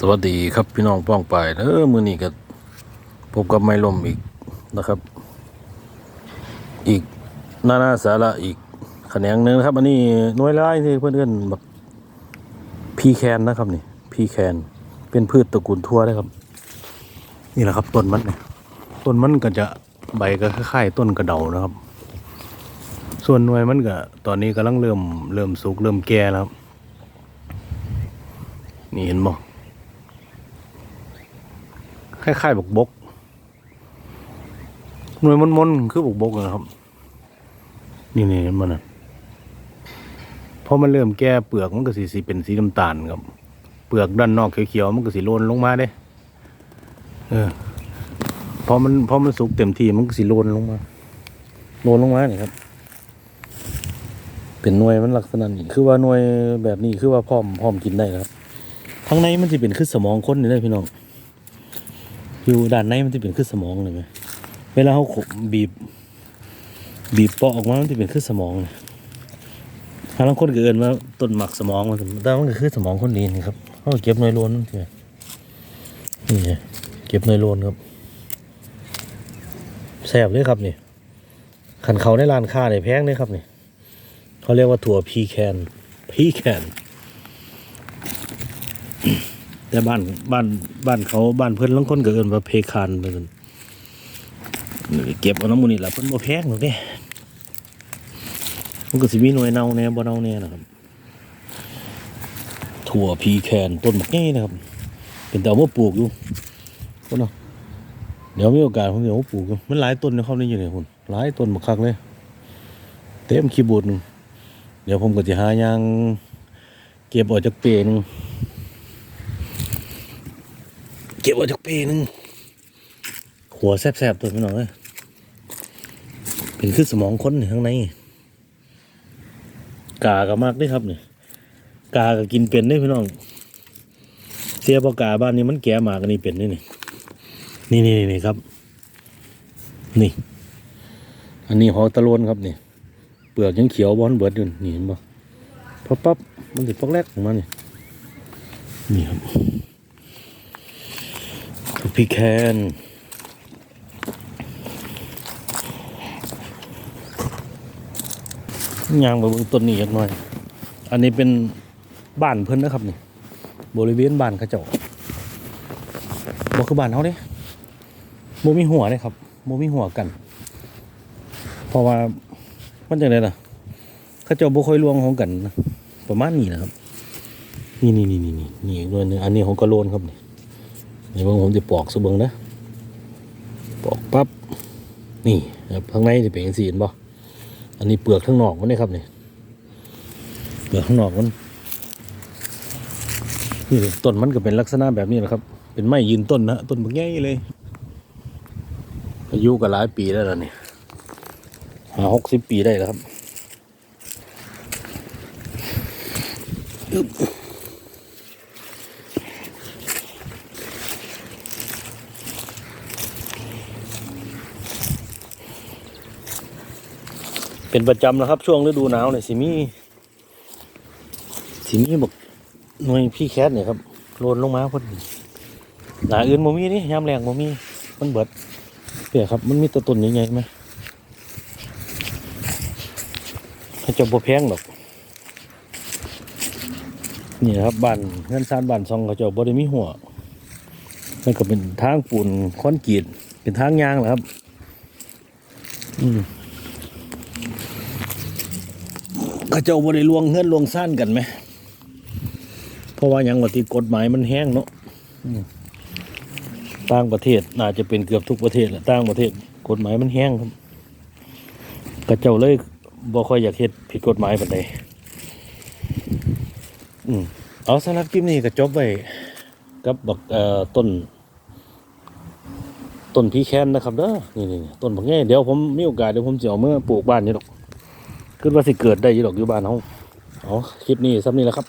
สวัสดีครับพี่น้องป้องไปเออมือนี้ก็พบกับไม่ลมอีกนะครับ อีกหน้าหน้าสาระอีกแขนงหนึ่งนะครับ อันนี้น่วยร้ายที่เพื่อนๆแบบพีแคนนะครับนี่พีแคนเป็นพืชตระกูลทั่วนะครับ นี่แหละครับต้นมันเนี่ยต้นมันก็จะใบก็คล้ายๆต้นกระเดานะครับ ส่วนหน่วยมันก็ตอนนี้กำลังเริ่มเริ่มสุกเริ่มแก่แล้วครับนี่เห็นบ่ คล้ายๆบกบก หน่วยมนๆคือบกบกนะครับ นี่นี่มันนะพอมันเริ่มแก่เปลือกมันก็สีสีเป็นสีน้ำตาลครับ เปลือกด้านนอกเขียวๆมันก็สีโลนลงมาเด้ เออพอมันพอมันสุกเต็มที่มันก็สีโลนลงมาโลนลงมาเนี่ยครับ เป็นหน่วยมันลักษณะนี้คือว่าหน่วยแบบนี้คือว่าพร้อมพร้อมกินได้ครับข้างในมันจะเป็นคือสมองคนนี่เลยพี่น้อง อยู่ด้านในมันจะเป็นคือสมองเลยไหมเวลาเขาขบบีบ บีบปาะออกมามันจะเป็นคือสมองเลยทางคนเกินว่าต้นหมักสมองมันแต่มันก็คือสมองคนดีนี่ครับเขาเก็บหน่วยลนมันใช่นี่ไงเก็บหน่วยโลนครับแซ่บเลยครับนี่ขันเขาในร้านค้าเนี่ยแพงเลยครับนี่เขาเรียกว่าถั่วพีแคนพีแคน แต่บ้านบ้านบ้านเขาบ้านเพื่อนลังคนก็เอินว่าเพคานไปมันเก็บเอาน้ำมูนี่แหละเพิ่นบ่แพงหรอกเด้มันก็สิมีหน่วยเน่าแน่บ่เน่าแน่นะครับ ถั่วพีแคนต้นบักงี้นะครับ เป็นแต่เอาปลูกอยู่คนเนาะเดี๋ยวมีโอกาสผมจะเอามปลูกมันหลายต้นนะครับนี่อยู่เนี่ยคุณหลายต้นบักคักเลย เต็มคีย์บอร์ดนึงเดี๋ยวผมก็จะหายางเก็บออกจากเปรหนึง เก็บไว้จากปีหนึงหัวแสบๆตัวพี่น้องเอ้ยเป็นขึ้นสมองคนนี่ข้างในกาก็มากด้วยครับเนี่ยกาก็กินเป็นด้วยพี่น้อง เสียปากาบ้านนี้มันแก่มากันนี้เป็นนี่นี่นี่นี่นี่ครับ นี่ อันนี้หอตะโลนครับนี่เปลือกยังเขียวบอนเบิดอยู่นี่เห็นปะพอปั๊บมันติดปอกแรกออกมานี่นี่ครับ พี่แคนยางไปเบิ่งต้นนี้อีกหน่อย อันนี้เป็นบ้านเพิ่นนะครับนี่ บริเวณบ้านเขาเจ้าบ่คือบ้านเขาเด้บ่มีหัวเลยครับบ่มีหัวกัน เพราะว่ามันจังไดล่ะเขาเจ้าบ่ค่อยรวงของกัน ประมาณนี้นะครับ นี่นี่นี่นี่นี่นี่อีกด้วยหนึงอันนี้ของกระโลนครับนี่ เดี๋ยวผมจะปอกสเบิงนะปอกปั๊บนี่ครับข้างในจะเป็นสีเห็นบ่อันนี้เปลือกข้างนอกมันนี่ครับนี่เปลือกข้างนอกมันนี่ต้นมันก็เป็นลักษณะแบบนี้แหละครับ เป็นไม้ยืนต้นนะต้นบางใหญ่เลยอายุก็หลายปีแล้วล่ะนี่หาหกสิบปีได้แล้วครับ เป็นประจำนะครับ ช่วงฤดูหนาวเนี่ยสิมีสิมีบอกหน่วยพี่แคทเนี่ยครับโลนลงมาพอดีหนาอื่นโมมีนี่ยามแรงโมมีมันเบิดเปียครับ มันมีตัวต้นใหญ่ๆไหมเขาจะบ่แพงหรอกนี่ครับบ้านเงื่อนซานบ้านซองเขาจะบ่ได้มีหัวมันก็เป็นทางปูนคอนกรีตเป็นทางยางแหละครับ อืม เขาเจ้าบริลวงเฮือนลวงซ่านกันไหม เพราะว่าอย่างว่าที่กฎหมายมันแห้งเนาะอืมต่างประเทศน่าจะเป็นเกือบทุกประเทศแหละต่างประเทศ กฎหมายมันแห้งครับเขาเจ้าเลยบ่ค่อยอยากเฮ็ดผิดกฎหมายปานใดอืมเอาสำหรับคลิปนี้ก็จบไว้กับบักเอ่อต้น ต้นพีแคนนะครับเด้อนี่นี่ต้นบักแง่เดี๋ยวผมมีโอกาสเดี๋ยวผมจะเอาเมื่อปลูกบ้านนี่หรอก ขึ้นว่าสิเกิดได้อยี่ดอกอยู่บ้านเขาอ๋อคลิปนี้ซ้ำนี้แหละครับ